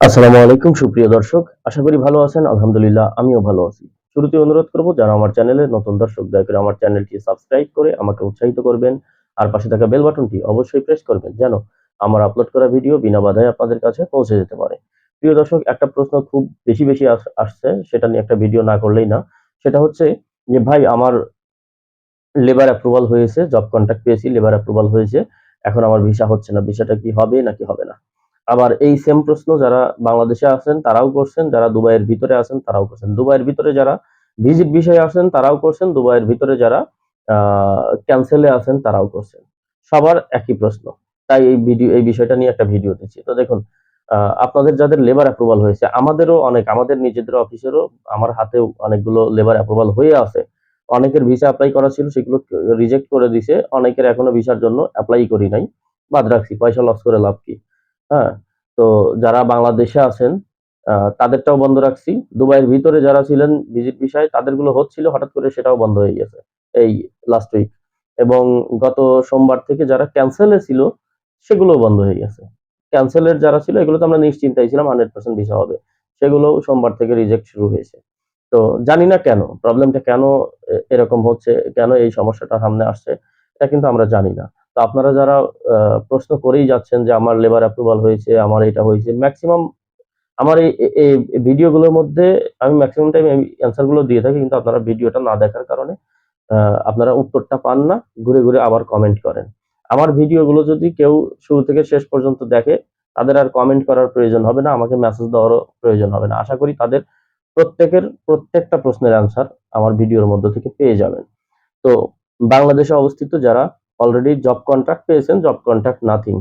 আসসালামু আলাইকুম, সুপ্রিয় দর্শক। আশা করি ভালো আছেন, আলহামদুলিল্লাহ, আমিও ভালো আছি। শুরুতে অনুরোধ করব, যারা আমার চ্যানেলে নতুন দর্শক, দয়া করে আমার চ্যানেলটি সাবস্ক্রাইব করে আমাকে উৎসাহিত করবেন। আর পাশে থাকা বেল বাটনটি অবশ্যই প্রেস করবেন, যেন আমার আপলোড করা ভিডিও বিনা বাধায় আপনাদের কাছে পৌঁছে যেতে পারে। প্রিয় দর্শক, একটা প্রশ্ন খুব বেশি বেশি আস- আসছে, সেটা নিয়ে একটা ভিডিও না করলেই না। সেটা হচ্ছে যে, ভাই, আমার লেবার অ্যাপ্রুভাল হয়েছে জব কন্ট্রাক্ট পেয়েছি, লেবার অ্যাপ্রুভাল হয়েছে, এখন আমার ভিসা হচ্ছে না। ভিসাটা কি হবে নাকি হবে না? আবার এই সেম প্রশ্ন যারা বাংলাদেশে আছেন, তারাও করছেন। যারা দুবাইয়ের ভিতরে আছেন, তারাও করছেন। দুবাইয়ের ভিতরে যারা ভিজিট বিষয়ে আছেন, তারাও করছেন। দুবাইয়ের ভিতরে যারা ক্যান্সেলে আছেন, তারাও করছেন। সবার একই প্রশ্ন। তাই এই ভিডিও এই বিষয়টা নিয়ে একটা ভিডিও দিচ্ছি। তো দেখুন আপনাদের যাদের লেবার অ্যাপ্রুভাল হয়েছে, আমাদেরও অনেক, আমাদের নিজেদের অফিসেরও আমার হাতেও অনেকগুলো লেবার অ্যাপ্রুভাল হয়ে আছে। অনেকের ভিসা অ্যাপ্লাই করা ছিল, সেগুলো রিজেক্ট করে দিছে। অনেকের এখনও ভিসার জন্য অ্যাপ্লাই করি নাই। বাদ রাখছি, পয়সা লস করে লাভ কি? হ্যাঁ তো যারা বাংলাদেশে আছেন তাদেরটাও বন্ধ রাখছি। দুবাইয়ের ভিতরে যারা ছিলেন ভিজিট বিষয়, তাদেরগুলো হচ্ছিল, হঠাৎ করে সেটাও বন্ধ হয়ে গেছে এই লাস্ট উইক এবং গত সোমবার থেকে যারা ক্যান্সেলে ছিল সেগুলো বন্ধ হয়ে গেছে। ক্যান্সেলের যারা ছিল এগুলো তো আমরা নিশ্চিন্তাই ছিলাম হান্ড্রেড পার্সেন্ট ভিসা হবে। সেগুলো সোমবার থেকে রিজেক্ট শুরু হয়েছে। তো জানি না কেন প্রবলেমটা কেন এরকম হচ্ছে, কেন এই সমস্যাটা সামনে আসছে, এটা কিন্তু আমরা জানি না। তো আপনারা যারা প্রশ্ন করেই যাচ্ছেন যে আমার লেবার অ্যাপ্রুভাল হয়েছে, আমার এটা হয়েছে ম্যাক্সিমাম আমার এই ভিডিওগুলোর মধ্যে আমি ম্যাক্সিমাম টাইম অ্যান্সারগুলো দিয়ে থাকি, কিন্তু আপনারা ভিডিওটা না দেখার কারণে আপনারা উত্তরটা পান না, ঘুরে ঘুরে আবার কমেন্ট করেন। আমার ভিডিওগুলো যদি কেউ শুরু থেকে শেষ পর্যন্ত দেখে, তাদের আর কমেন্ট করার প্রয়োজন হবে না, আমাকে মেসেজ দেওয়ারও প্রয়োজন হবে না। আশা করি তাদের প্রত্যেকের, প্রত্যেকটা প্রশ্নের অ্যান্সার আমার ভিডিওর মধ্যে থেকে পেয়ে যাবেন। তো বাংলাদেশে অবস্থিত যারা অলরেডি জব কন্ট্রাক্ট পেয়েছেন জব কন্ট্রাক্ট নাথিং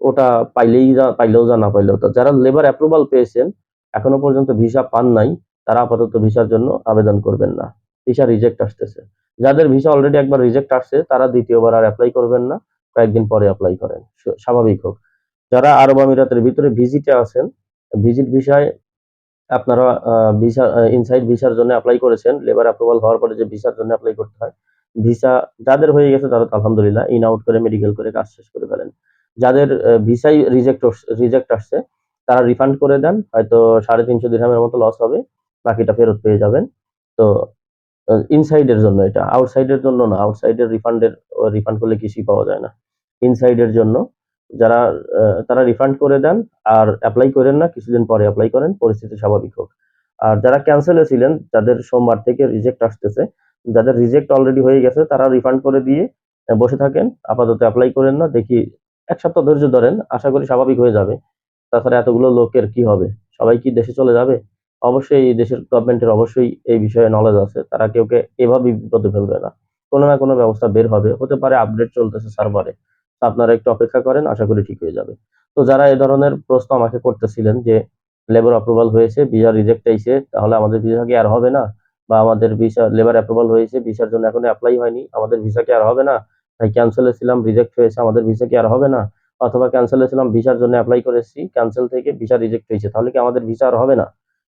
ওটা পাইলেই পাইলেও যা, না পাইলেও তা। যারা লেবার অ্যাপ্রুভাল পেয়েছেন, এখনও পর্যন্ত ভিসা পান নাই, তারা আপাতত ভিসার জন্য আবেদন করবেন না। ভিসা রিজেক্ট আসতেছে। যাদের ভিসা অলরেডি একবার রিজেক্ট আসছে, তারা দ্বিতীয়বার আর অ্যাপ্লাই করবেন না। কয়েকদিন পরে অ্যাপ্লাই করেন। স্বাভাবিক হোক। যারা আরব আমিরাতের ভিতরে ভিজিটে আছেন ভিজিট ভিসায় আপনারা ভিসা ইনসাইড ভিসার জন্য অ্যাপ্লাই করেছেন লেবার অ্যাপ্রুভাল হওয়ার পরে যে ভিসার জন্য অ্যাপ্লাই করতে হয় ভিসা যাদের হয়ে গেছে তারা তো আলহামদুলিল্লাহ ইন আউট করে মেডিকেল করে কাজ শেষ করে ফেলেন। যাদের ভিসাই রিজেক্ট রিজেক্ট আসছে, তারা রিফান্ড করে দেন, হয়তো সাড়ে তিনশো দিরহামের মতো লস হবে, বাকিটা ফেরত পেয়ে যাবেন। তো ইনসাইডের জন্য এটা আউটসাইডের জন্য না আউটসাইডের রিফান্ডের রিফান্ড করলে কিছুই পাওয়া যায় না। ইনসাইডের জন্য যারা তারা রিফান্ড করে দেন আর অ্যাপ্লাই করেন না, কিছুদিন পরে অ্যাপ্লাই করেন, পরিস্থিতি স্বাভাবিক হোক। আর যারা ক্যান্সেলে ছিলেন, যাদের সোমবার থেকে রিজেক্ট আসতেছে যাদের রিজেক্ট অলরেডি হয়ে গেছে, তারা রিফান্ড করে দিয়ে বসে থাকেন। আপাতত অ্যাপ্লাই করেন না, দেখি এক সপ্তাহ ধৈর্য ধরেন, আশা করি স্বাভাবিক হয়ে যাবে। তাছাড়া এতগুলো লোকের কি হবে? সবাই কি দেশে চলে যাবে? অবশ্যই দেশের গভর্নমেন্টের অবশ্যই এই বিষয়ে নলেজ আছে। তারা কেউ কে এভাবে বিপদে ফেলবে না। কোনো না কোনো ব্যবস্থা বের হবে। হতে পারে আপডেট চলতেছে সার্ভারে আপনারা একটু অপেক্ষা করেন, আশা করি ঠিক হয়ে যাবে। তো যারা এ ধরনের প্রশ্ন আমাকে করতেছিলেন যে লেবার অ্যাপ্রুভাল হয়েছে ভিসা রিজেক্ট আইছে, তাহলে আমাদের ভিসা কি আর হবে না। বা আমাদের ভিসা লেবার অ্যাপ্রুভাল হয়েছে ভিসার জন্য এখনও অ্যাপ্লাই হয়নি, আমাদের ভিসা কি আর হবে না। ভাই ক্যান্সেলে ছিলাম রিজেক্ট হয়েছে, আমাদের ভিসা কি আর হবে না। অথবা ক্যান্সেলে ছিলাম ভিসার জন্য অ্যাপ্লাই করেছি ক্যান্সেল থেকে ভিসা রিজেক্ট হয়েছে, তাহলে কি আমাদের ভিসা আর হবে না?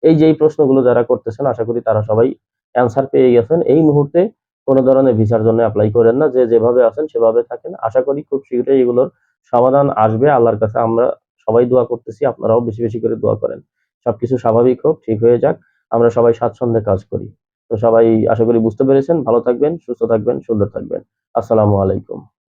এই যে এই প্রশ্নগুলো যারা করতেছেন, আশা করি তারা সবাই অ্যান্সার পেয়ে গেছেন। এই মুহূর্তে কোনো ধরনের ভিসার জন্য অ্যাপ্লাই করেন না, যে যেভাবে আছেন সেভাবে থাকেন। আশা করি খুব শীঘ্রই এগুলোর সমাধান আসবে। আল্লাহর কাছে আমরা সবাই দোয়া করতেছি, আপনারাও বেশি বেশি করে দোয়া করেন। সবকিছু স্বাভাবিক হোক, ঠিক হয়ে যাক। আমরা সবাই স্বাচ্ছন্দ্যে কাজ করি। তো সবাই আশা করি বুঝতে পেরেছেন। ভালো থাকবেন সুস্থ থাকবেন সুন্দর থাকবেন। আসসালামু আলাইকুম।